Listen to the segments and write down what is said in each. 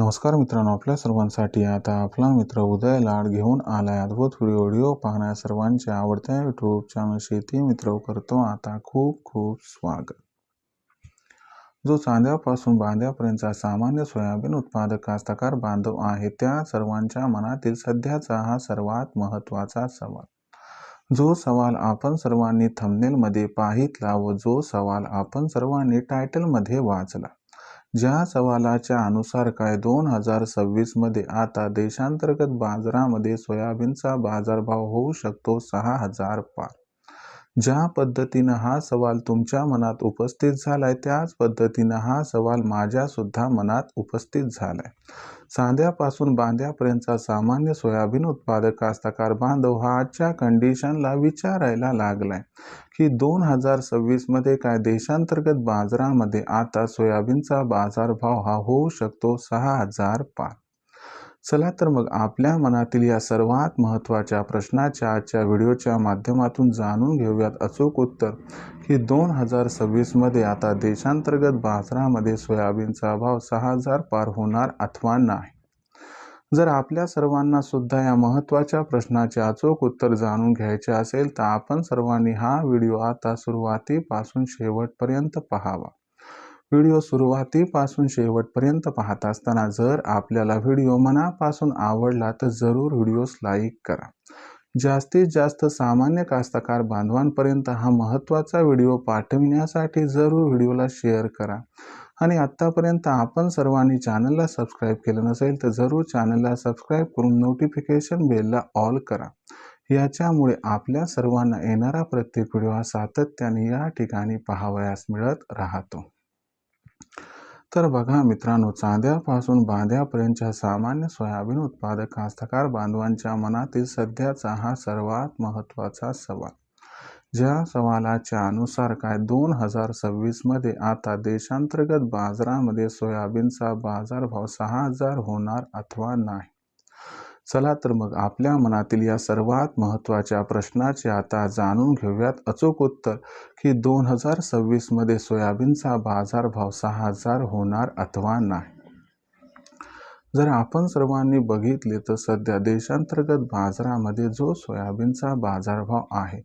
नमस्कार मित्रांनो आपल्या सर्वांसाठी आता आपला मित्र उदय लाड घेऊन आलाय अद्भुत व्हिडिओ व्हिडिओ पाहण्या सर्वांच्या आवडत्या यूट्यूब चॅनल शेती मित्र करतो आता खूप खूप स्वागत. जो चांद्यापासून बांध्यापर्यंतचा सामान्य सोयाबीन उत्पादक कास्तकार बांधव आहे त्या सर्वांच्या मनातील सध्याचा हा सर्वात महत्त्वाचा सवाल. जो सवाल आपण सर्वांनी थंबनेलमध्ये पाहितला व जो सवाल आपण सर्वांनी टायटलमध्ये वाचला ज्या सवालाच्या अनुसार काय दोन हजार सव्वीसमध्ये आता देशांतर्गत बाजारामध्ये सोयाबीनचा बाजारभाव होऊ शकतो सहा हजार पार ज्या पद्धतीनं हा सवाल तुमच्या मनात उपस्थित झालाय त्याच पद्धतीनं हा सवाल माझ्यासुद्धा मनात उपस्थित झालाय. सांध्यापासून बांध्यापर्यंतचा सामान्य सोयाबीन उत्पादक कास्तकार बांधव हा आजच्या कंडिशनला विचारायला लागलाय की दोन हजार सव्वीसमध्ये काय देशांतर्गत बाजारामध्ये आता सोयाबीनचा बाजारभाव हा होऊ शकतो सहा हजार पाच? चला तर मग आपल्या मनातील या सर्वात महत्त्वाच्या प्रश्नाच्या आजच्या व्हिडिओच्या माध्यमातून जाणून घेऊयात अचूक उत्तर की दोन हजार सव्वीसमध्ये आता देशांतर्गत बाजारामध्ये सोयाबीनचा भाव सहा हजार पार होणार अथवा नाही? जर आपल्या सर्वांना सुद्धा या महत्त्वाच्या प्रश्नाचे अचूक उत्तर जाणून घ्यायचे असेल तर आपण सर्वांनी हा व्हिडिओ आता सुरुवातीपासून शेवटपर्यंत पाहावा. व्हिडिओ सुरुवातीपासून शेवटपर्यंत पाहत असताना जर आपल्याला व्हिडिओ मनापासून आवडला तर जरूर व्हिडिओस लाईक करा. जास्तीत जास्त सामान्य कास्तकार बांधवांपर्यंत हा महत्त्वाचा व्हिडिओ पाठविण्यासाठी जरूर व्हिडिओला शेअर करा. आणि आत्तापर्यंत आपण सर्वांनी चॅनलला सबस्क्राईब केलं नसेल तर जरूर चॅनलला सबस्क्राईब करून नोटिफिकेशन बेलला ऑल करा. याच्यामुळे आपल्या सर्वांना येणारा प्रत्येक व्हिडिओ हा सातत्याने या ठिकाणी पाहावयास मिळत राहतो. तर बघा मित्रांनो चांद्यापासून बांध्यापर्यंतच्या सामान्य सोयाबीन उत्पादक कास्तकार बांधवांच्या मनातील सध्याचा हा सर्वात महत्त्वाचा सवाल. ज्या सवालाच्या अनुसार काय दोन हजार सव्वीसमध्ये आता देशांतर्गत बाजारामध्ये सोयाबीनचा बाजारभाव सहा हजार होणार अथवा नाही? चला तर मग आपल्या मनातील या सर्वात महत्त्वाच्या प्रश्नाचे आता जाणून घेऊयात. अचूक उत्तर की दोन हजार सव्वीसमध्ये सोयाबीनचा बाजारभाव सहा हजार होणार अथवा नाही. जर आपण सर्वांनी बघितले तर सध्या देशांतर्गत बाजारामध्ये जो सोयाबीनचा बाजारभाव आहे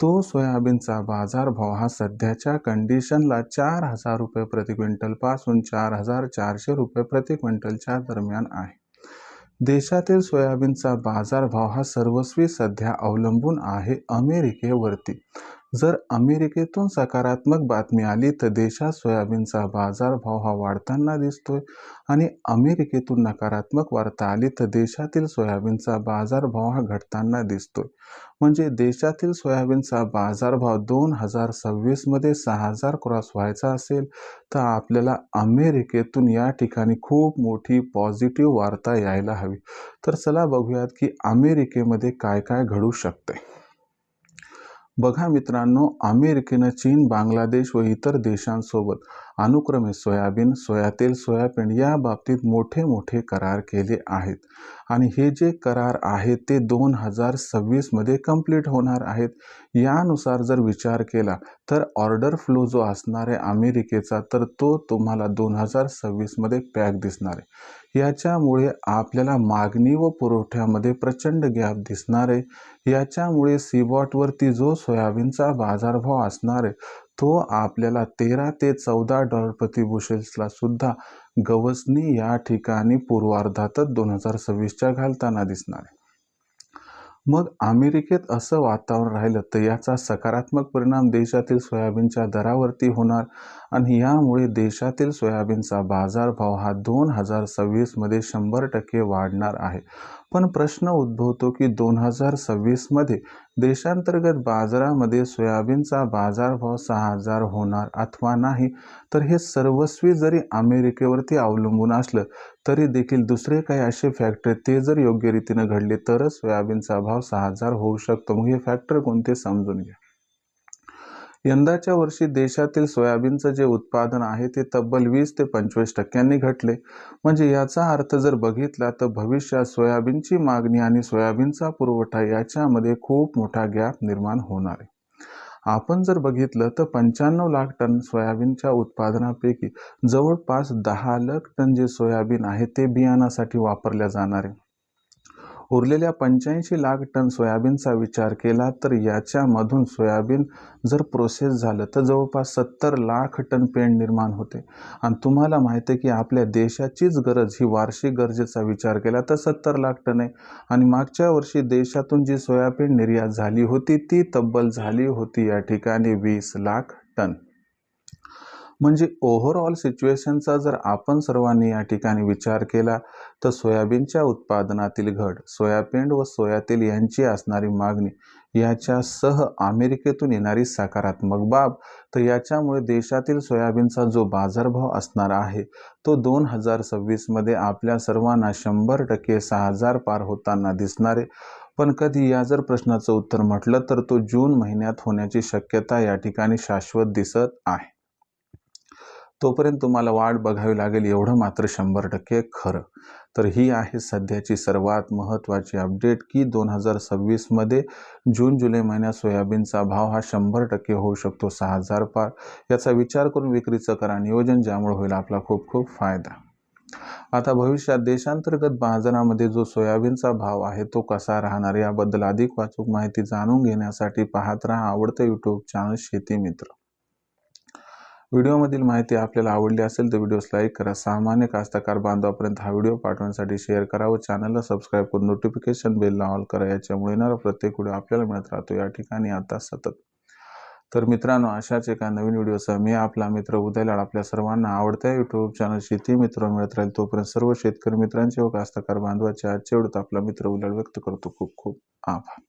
तो सोयाबीनचा बाजारभाव हा सध्याच्या कंडिशनला चार हजार रुपये प्रति क्विंटलपासून चार हजार चारशे रुपये प्रति क्विंटलच्या दरम्यान आहे. देशातील सोयाबीनचा बाजारभाव हा सर्वस्वी सध्या अवलंबून आहे अमेरिकेवरती. जर अमेरिकेतून सकारात्मक बातमी आली तर देशात सोयाबीनचा बाजारभाव हा वाढताना दिसतोय. आणि अमेरिकेतून नकारात्मक वार्ता आली तर देशातील सोयाबीनचा बाजारभाव हा घटताना दिसतोय. म्हणजे देशातील सोयाबीनचा बाजारभाव दोन हजार सव्वीसमध्ये सहा हजार क्रॉस व्हायचा असेल तर आपल्याला अमेरिकेतून या ठिकाणी खूप मोठी पॉझिटिव्ह वार्ता यायला हवी. तर चला बघूयात की अमेरिकेमध्ये काय काय घडू शकते बघा मित्रांनो अमेरिकेनं चीन बांगलादेश व इतर देशांसोबत अनुक्रमे सोयाबीन सोयातेल सोयाबीन या बाबतीत मोठे मोठे करार केले आहेत. आणि हे जे करार आहेत ते दोन हजार सव्वीसमध्ये कंप्लीट होणार आहेत. यानुसार जर विचार केला तर ऑर्डर फ्लो जो असणार आहे अमेरिकेचा तर तो तुम्हाला दोन हजार सव्वीसमध्ये पॅक दिसणार आहे. याच्यामुळे आपल्याला मागणी व पुरवठ्यामध्ये प्रचंड गॅप दिसणार आहे. याच्यामुळे सीबॉटवरती जो सोयाबीनचा बाजारभाव असणार आहे तो आपल्याला तेरा ते चौदा डॉलर प्रति बुशेल्सला सुद्धा गवसनी या ठिकाणी पूर्वार्धातच दोन हजार सव्वीसच्या घालताना दिसणार आहे. मग अमेरिकेत असं वातावरण राहिलं तर याचा सकारात्मक परिणाम देशातील सोयाबीनच्या दरावरती होणार आणि यामुळे देशातील सोयाबीनचा बाजारभाव हा दोन हजार सव्वीसमध्ये शंभर टक्के वाढणार आहे. पण प्रश्न उद्भवतो की दोन हजार सव्वीसमध्ये देशांतर्गत बाजारामध्ये सोयाबीनचा बाजारभाव सहा हजार होणार अथवा नाही तर हे सर्वस्वी जरी अमेरिकेवरती अवलंबून असलं तरी देखील दुसरे काही असे फॅक्टर ते जर योग्य रीतीनं घडले तरच सोयाबीनचा भाव सहा हजार होऊ शकतो. मग हे फॅक्टर कोणते समजून घ्या. यंदाच्या वर्षी देशातील सोयाबीनचं जे उत्पादन आहे ते तब्बल वीस ते पंचवीस टक्क्यांनी घटले. म्हणजे याचा अर्थ जर बघितला तर भविष्यात सोयाबीनची मागणी आणि सोयाबीनचा पुरवठा याच्यामध्ये खूप मोठा गॅप निर्माण होणार आहे. आपण जर बघितलं तर पंच्याण्णव लाख टन सोयाबीनच्या उत्पादनापैकी जवळपास दहा लाख टन जे सोयाबीन आहे ते बियाणासाठी वापरल्या जाणार आहे. उरलेल्या पंच्याऐंशी लाख टन सोयाबीनचा विचार केला तर याच्यामधून सोयाबीन जर प्रोसेस झालं तर जवळपास सत्तर लाख टन पेंड निर्माण होते. आणि तुम्हाला माहिती आहे की आपल्या देशाचीच गरज ही वार्षिक गरजेचा विचार केला तर सत्तर लाख टन आहे. आणि मागच्या वर्षी देशातून जी सोयाबीन निर्यात झाली होती ती तब्बल झाली होती या ठिकाणी वीस लाख टन. म्हणजे ओव्हरऑल सिच्युएशनचा जर आपण सर्वांनी या ठिकाणी विचार केला तर सोयाबीनच्या उत्पादनातील घट सोयाबीन व सोयातेल यांची असणारी मागणी याच्यासह अमेरिकेतून येणारी सकारात्मक बाब तर याच्यामुळे देशातील सोयाबीनचा जो बाजारभाव असणार आहे तो दोन हजार सव्वीसमध्ये आपल्या सर्वांना शंभर टक्के सहा हजार पार होताना दिसणारे. पण कधी या जर प्रश्नाचं उत्तर म्हटलं तर तो जून महिन्यात होण्याची शक्यता या ठिकाणी शाश्वत दिसत आहे. तोपर्यंत तुम्हाला वाट बघावी लागेल एवढं मात्र शंभर टक्के खरं. तर ही आहे सध्याची सर्वात महत्त्वाची अपडेट की दोन हजार सव्वीसमध्ये जून जुलै महिन्यात सोयाबीनचा भाव हा शंभर टक्के होऊ शकतो सहा हजार पार. याचा विचार करून विक्रीचं करा नियोजन ज्यामुळे होईल आपला खूप खूप फायदा. आता भविष्यात देशांतर्गत बाजारामध्ये जो सोयाबीनचा भाव आहे तो कसा राहणार याबद्दल अधिक वाचूक माहिती जाणून घेण्यासाठी पाहत राहा आवडतं यूट्यूब चॅनल शेती मित्र. व्हिडिओमधील माहिती आपल्याला आवडली असेल तर व्हिडिओस लाईक करा. सामान्य कास्तकार बांधवापर्यंत हा व्हिडिओ पाठवण्यासाठी शेअर करा व चॅनलला सबस्क्राईब करून नोटिफिकेशन बेल ऑल करा. याच्यामुळे येणारा प्रत्येक व्हिडिओ आपल्याला मिळत राहतो. या ठिकाणी आता सतत. तर मित्रांनो अशाच एका नवीन व्हिडिओसह मी आपला मित्र उदयलाड आपल्या सर्वांना आवडत्या यूट्यूब चॅनल शेती मित्र मिळत राहील. तोपर्यंत सर्व शेतकरी मित्रांचे व कास्तकार बांधवाचे आजच्या एवढं आपला मित्र उलाड व्यक्त करतो. खूप खूप आभार.